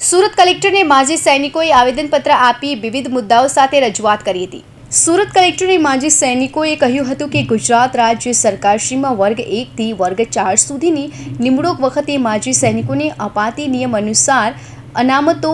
સુરત કલેક્ટરને માજી સૈનિકોએ આવેદનપત્ર આપી વિવિધ મુદ્દાઓ સાથે રજૂઆત કરી હતી. સુરત કલેક્ટરને માજી સૈનિકોએ કહ્યું હતું કે ગુજરાત રાજ્ય સરકારશ્રીમાં વર્ગ એકથી વર્ગ ચાર સુધીની નિમણૂક વખતે માજી સૈનિકોને અપાતી નિયમ અનુસાર અનામતો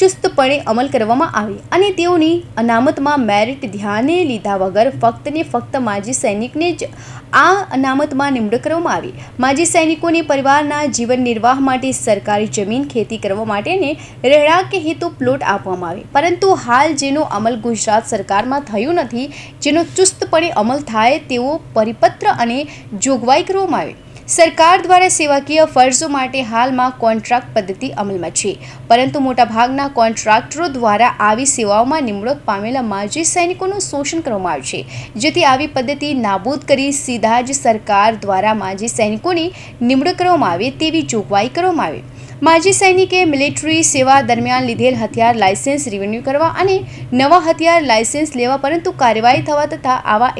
ચુસ્તપણે અમલ કરવામાં આવે અને તેઓની અનામતમાં મેરિટ ધ્યાને લીધા વગર ફક્ત ને ફક્ત માજી સૈનિકને જ આ અનામતમાં નિમણૂક કરવામાં આવી. માજી સૈનિકોને પરિવારના જીવન નિર્વાહ માટે સરકારી જમીન ખેતી કરવા માટેને રહેણાંક હેતુ પ્લોટ આપવામાં આવે. પરંતુ હાલ જેનો અમલ ગુજરાત સરકારમાં થયો નથી, જેનો ચુસ્તપણે અમલ થાય તેવો પરિપત્ર અને જોગવાઈ કરવામાં આવે સરકાર દ્વારા સેવાકીય ફરજો માટે હાલમાં કોન્ટ્રાક્ટ પદ્ધતિ અમલમાં છે. પરંતુ મોટાભાગના કોન્ટ્રાક્ટરો દ્વારા આવી સેવાઓમાં નિમણૂક પામેલા માજી સૈનિકોનું શોષણ કરવામાં આવે છે. જેથી આવી પદ્ધતિ નાબૂદ કરી સીધા જ સરકાર દ્વારા માજી સૈનિકોની નિમણૂક કરવામાં આવે તેવી જોગવાઈ કરવામાં આવે. માજી સૈનિકે મિલિટરી સેવા દરમિયાન લીધેલ હથિયાર લાયસન્સ રિન્યૂ કરવા અને નવા હથિયાર લાયસન્સ લેવા પરંતુ કાર્યવાહી થવા તથા આવા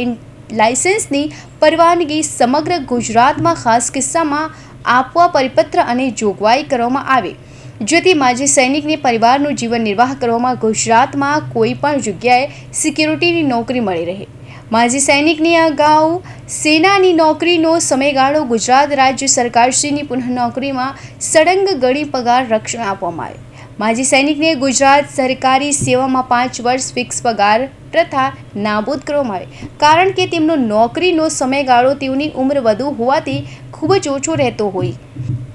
લાયસન્સની પરવાનગી સમગ્ર ગુજરાતમાં ખાસ કિસ્સામાં આપવા પરિપત્ર અને જોગવાઈ કરવામાં આવે. જેથી માજી સૈનિકને પરિવારનું જીવન નિર્વાહ કરવામાં ગુજરાતમાં કોઈ પણ જગ્યાએ સિક્યુરિટીની નોકરી મળી રહે. માજી સૈનિકની અગાઉ સેનાની નોકરીનો સમયગાળો ગુજરાત રાજ્ય સરકારશ્રીની પુનઃ નોકરીમાં સળંગ ગણી પગાર રક્ષણ આપવામાં આવે માજી સૈનિકને ગુજરાત સરકારી સેવામાં પાંચ વર્ષ ફિક્સ પગાર પ્રથા નાબૂદ કરવામાં આવે. કારણ કે તેમનો નોકરીનો સમયગાળો તેઓની ઉંમર વધુ હોવાથી ખૂબ જ ઓછો રહેતો હોય.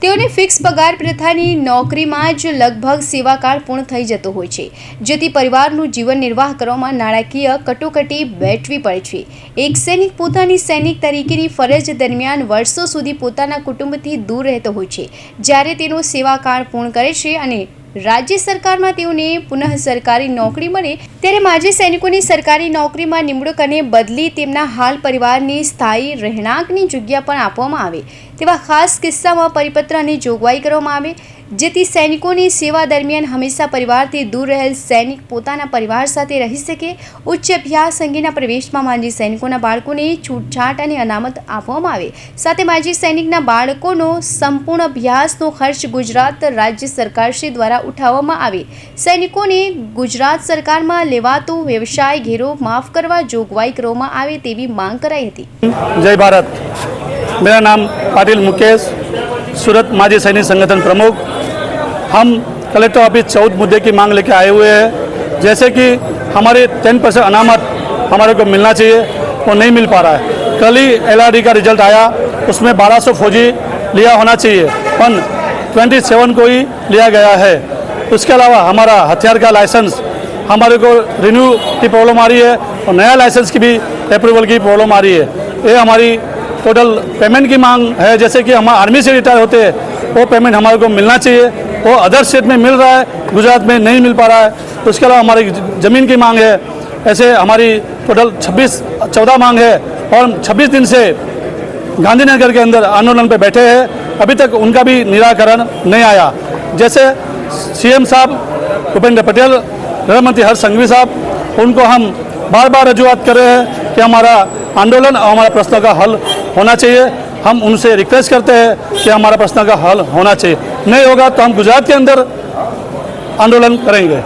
તેઓને ફિક્સ પગાર પ્રથાની નોકરીમાં જ લગભગ સેવાકાળ પૂર્ણ થઈ જતો હોય છે, જેથી પરિવારનું જીવન નિર્વાહ કરવામાં નાણાકીય કટોકટી બેઠવી પડે છે. એક સૈનિક પોતાની સૈનિક તરીકેની ફરજ દરમિયાન વર્ષો સુધી પોતાના કુટુંબથી દૂર રહેતો હોય છે, જ્યારે તેનો સેવાકાળ પૂર્ણ કરે છે અને રાજ્ય સરકારમાં તેઓને પુનઃ સરકારી નોકરી મળે ત્યારે માજી સૈનિકોની સરકારી નોકરીમાં નિમણૂક અને બદલી તેમના હાલ પરિવારની સ્થાયી રહેણાંકની જગ્યા પણ આપવામાં આવે તેવા ખાસ કિસ્સામાં પરિપત્ર અને જોગવાઈ કરવામાં આવે જેથી સૈનિકોની સેવા દરમિયાન હંમેશા પરિવારથી દૂર રહેલ સૈનિક પોતાના પરિવાર સાથે રહી શકે. ઉચ્ચ અભ્યાસ અંગેના પ્રવેશમાં માજી સૈનિકોના બાળકોને છૂટછાટ અને અનામત આપવામાં આવે. સાથે માજી સૈનિકના બાળકોનો સંપૂર્ણ અભ્યાસનો ખર્ચ ગુજરાત રાજ્ય સરકારશ્રી દ્વારા ઉઠાવવામાં આવે. સૈનિકોને ગુજરાત સરકારમાં લેવાતો વ્યવસાય ઘેરો માફ કરવા જોગવાઈ કરવામાં આવે તેવી માંગ કરાઈ હતી. જય ભારત. મેરા નામ પાટીલ મુકેશ. सूरत माजी सैनिक संगठन प्रमुख, हम कलेक्टर ऑफ़िस चौदह मुद्दे की मांग लेके आए हुए हैं। जैसे कि हमारे टेन परसेंट अनामत हमारे को मिलना चाहिए, वो नहीं मिल पा रहा है। कल ही एलआरडी का रिज़ल्ट आया, उसमें 1200 फौजी लिया होना चाहिए पर 27 को ही लिया गया है। उसके अलावा हमारा हथियार का लाइसेंस, हमारे को रिन्यू की प्रॉब्लम आ रही है और नया लाइसेंस की भी अप्रूवल की प्रॉब्लम आ रही है। ये हमारी टोटल पेमेंट की मांग है, जैसे कि हम आर्मी से रिटायर होते हैं, वो पेमेंट हमारे को मिलना चाहिए। वो अदर स्टेट में मिल रहा है, गुजरात में नहीं मिल पा रहा है। तो उसके अलावा हमारी ज़मीन की मांग है। ऐसे हमारी टोटल 26 14 मांग है और 26 दिन से गांधीनगर के अंदर आंदोलन पर बैठे हैं। अभी तक उनका भी निराकरण नहीं आया। जैसे सीएम साहब भूपेंद्र पटेल गृह मंत्री हर्ष संघवी साहब, उनको हम बार बार रजूआत कर रहे हैं कि हमारा आंदोलन और हमारा प्रश्न का हल होना चाहिए हम उनसे रिक्वेस्ट करते हैं कि हमारा प्रश्न का हल होना चाहिए नहीं होगा तो हम गुजरात के अंदर आंदोलन करेंगे